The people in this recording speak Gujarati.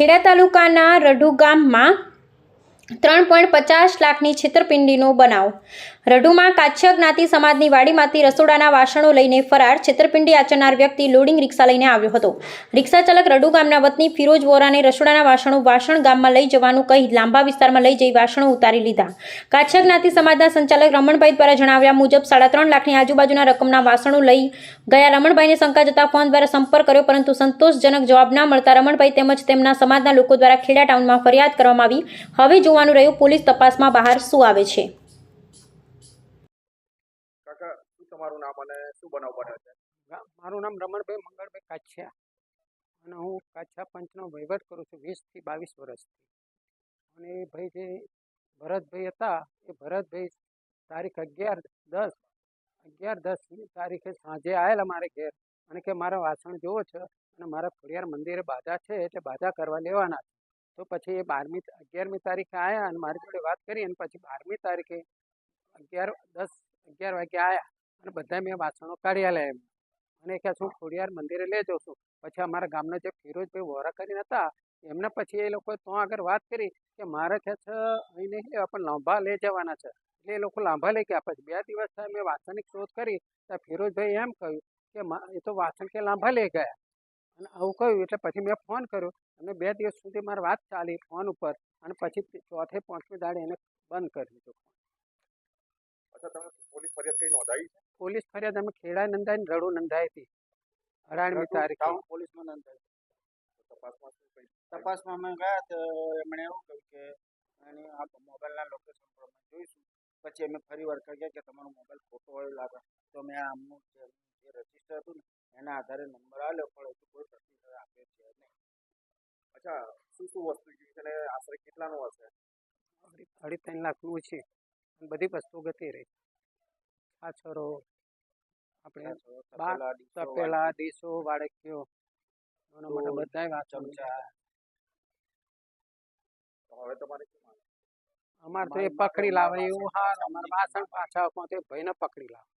ખેડા તાલુકાના રઢુ ગામમાં ત્રણ પોઈન્ટ પચાસ લાખની છેતરપિંડીનો બનાવ રઢુમાં કાચ્ય જ્ઞાતિ સમાજની વાડીમાંથી રસોડાના વાસણો લઈને ફરાર છેતરપિંડી આચરનાર વ્યક્તિ લોડિંગ રિક્ષા લઈને આવ્યો હતો. રિક્ષા ચાલક રઢુ ગામના વતની ફિરોજ વોરાને રસોડાના વાસણો વાસણ ગામમાં લઈ જવાનું કહી લાંબા વિસ્તારમાં લઈ જઈ વાસણો ઉતારી લીધા. કાચ્ય જ્ઞાતિ સમાજના સંચાલક રમણભાઈ દ્વારા જણાવ્યા મુજબ સાડા ત્રણ લાખની આજુબાજુના રકમના વાસણો લઈ ગયા રમણભાઈને શંકા જતા ફોન દ્વારા સંપર્ક કર્યો, પરંતુ સંતોષજનક જવાબ ના મળતા રમણભાઈ તેમજ તેમના સમાજના લોકો દ્વારા ખેડા ટાઉનમાં ફરિયાદ કરવામાં આવી. હવે જોવાનું રહ્યું પોલીસ તપાસમાં બહાર શું આવે છે. કાકા શું તમારું નામ અને શું બનાવ બન્યો છે? મારું નામ રમણભાઈ મંગળભાઈ કાછિયા અને હું કાછા પંચનો વહીવટ કરું છું વીસથી બાવીસ વર્ષથી. અને એ ભાઈ જે ભરતભાઈ હતા, એ ભરતભાઈ તારીખ અગિયાર દસ, અગિયાર દસની તારીખે સાંજે આવેલા મારે ઘેર. અને કે મારા વાસણ જોવો છે અને મારા ખોડિયાર મંદિરે બાધા છે એટલે બાધા કરવા લેવાના છે. તો પછી એ બારમી, અગિયારમી તારીખે આવ્યા અને મારી જોડે વાત કરી અને પછી બારમી તારીખે અગિયાર દસ અગિયાર વાગે આવ્યા અને બધા મેં વાસણો કાઢ્યા એમ. અને કે શું ખોડિયાર મંદિરે લઈ છું પછી અમારા ગામના જે ફિરોજભાઈ વોરા કરીને હતા, એમને પછી એ લોકોએ તો આગળ વાત કરી કે, મારે કે છે, અહીં નહીં લેવા, પણ લાંભા લઈ જવાના છે. એટલે એ લોકો લાંભા લઈ ગયા. પછી બે દિવસ થયા, મેં વાસણની શોધ કરી, ત્યાં ફિરોજભાઈ એમ કહ્યું કે એ તો વાસણ કે લાંભા લઈ ગયા. અને આવું કહ્યું, એટલે પછી મેં ફોન કર્યો અને બે દિવસ સુધી મારી વાત ચાલી ફોન ઉપર અને પછી ચોથે પાંચમી દાડે એને બંધ કરી દીધો તમે પોલીસ ફરિયાદ કઈ નોંધાવી છે? પોલીસ ફરિયાદ અમે ખેડા નંદાઈ રડુ નંદાઈ હતી. અઢારમી તારીખે. પોલીસમાં નોંધાઈ તો તપાસમાં તપાસમાં અમે ગયા તો એમણે એવું કહ્યું કે એની આ મોબાઈલના લોકેશન પ્રમાણે જોઈશું. પછી અમે ફરી વાર કહ્યા કે તમારો મોબાઈલ ખોટો હોય લાગે તો મેં આમનું જે જે રજિસ્ટર હતું ને એના આધારે નંબર આવ્યો પણ હજુ કોઈ પ્રતિસાદ આપ્યો છે નહીં. અચ્છા શું શું વસ્તુ જોઈ છે અને આશરે કેટલાનું હશે? અઢી ત્રણ લાખનું છે. અને બધી વસ્તુ ગતી રહી. છાછરો આપણે તપેલા ડીશો વાડકીઓ નાના મોટા બધાય વાંચો ચમચા હવે તમારે અમારે તો એ પકડી લાવે એવું હાર અમારા વાસણ પાછા તો ભાઈને પકડી લાવે.